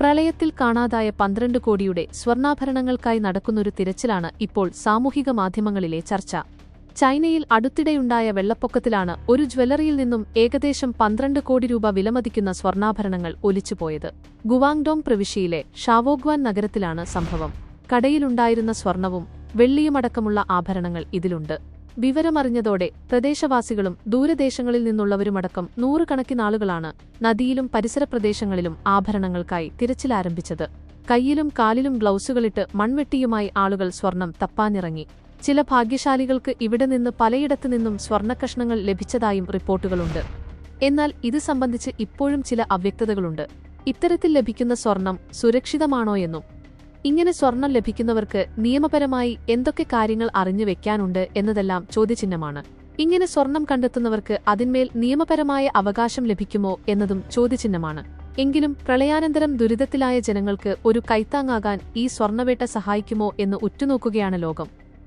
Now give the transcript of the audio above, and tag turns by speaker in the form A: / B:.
A: പ്രളയത്തിൽ കാണാതായ പന്ത്രണ്ട് കോടിയുടെ സ്വർണാഭരണങ്ങൾക്കായി നടക്കുന്നൊരു തിരച്ചിലാണ് ഇപ്പോൾ സാമൂഹിക മാധ്യമങ്ങളിലെ ചർച്ച. ചൈനയിൽ അടുത്തിടെയുണ്ടായ വെള്ളപ്പൊക്കത്തിലാണ് ഒരു ജ്വല്ലറിയിൽ നിന്നും ഏകദേശം പന്ത്രണ്ട് കോടി രൂപ വിലമതിക്കുന്ന സ്വർണാഭരണങ്ങൾ ഒലിച്ചുപോയത്. ഗുവാങ്ഡോങ് പ്രവിശ്യയിലെ ഷാവോഗ്വാൻ നഗരത്തിലാണ് സംഭവം. കടയിലുണ്ടായിരുന്ന സ്വർണവും വെള്ളിയുമടക്കമുള്ള ആഭരണങ്ങൾ ഇതിലുണ്ട്. വിവരമറിഞ്ഞതോടെ പ്രദേശവാസികളും ദൂരദേശങ്ങളിൽ നിന്നുള്ളവരുമടക്കം നൂറുകണക്കിനാളുകളാണ് നദിയിലും പരിസര പ്രദേശങ്ങളിലും ആഭരണങ്ങൾക്കായി തിരച്ചിലാരംഭിച്ചത്. കയ്യിലും കാലിലും ഗ്ലൗസുകളിട്ട് മൺവെട്ടിയുമായി ആളുകൾ സ്വർണം തപ്പാനിറങ്ങി. ചില ഭാഗ്യശാലികൾക്ക് ഇവിടെ നിന്ന് പലയിടത്തു നിന്നും സ്വർണക്കഷ്ണങ്ങൾ ലഭിച്ചതായും റിപ്പോർട്ടുകളുണ്ട്. എന്നാൽ ഇത് സംബന്ധിച്ച് ഇപ്പോഴും ചില അവ്യക്തതകളുണ്ട്. ഇത്തരത്തിൽ ലഭിക്കുന്ന സ്വർണം സുരക്ഷിതമാണോയെന്നും ഇങ്ങനെ സ്വർണം ലഭിക്കുന്നവർക്ക് നിയമപരമായി എന്തൊക്കെ കാര്യങ്ങൾ അറിഞ്ഞു വെക്കാനുണ്ട് എന്നതെല്ലാം ചോദ്യചിഹ്നമാണ്. ഇങ്ങനെ സ്വർണം കണ്ടെത്തുന്നവർക്ക് അതിന്മേൽ നിയമപരമായ അവകാശം ലഭിക്കുമോ എന്നതും ചോദ്യചിഹ്നമാണ്. എങ്കിലും പ്രളയാനന്തരം ദുരിതത്തിലായ ജനങ്ങൾക്ക് ഒരു കൈത്താങ്ങാകാൻ ഈ സ്വർണവേട്ട സഹായിക്കുമോ എന്ന് ഉറ്റുനോക്കുകയാണ് ലോകം.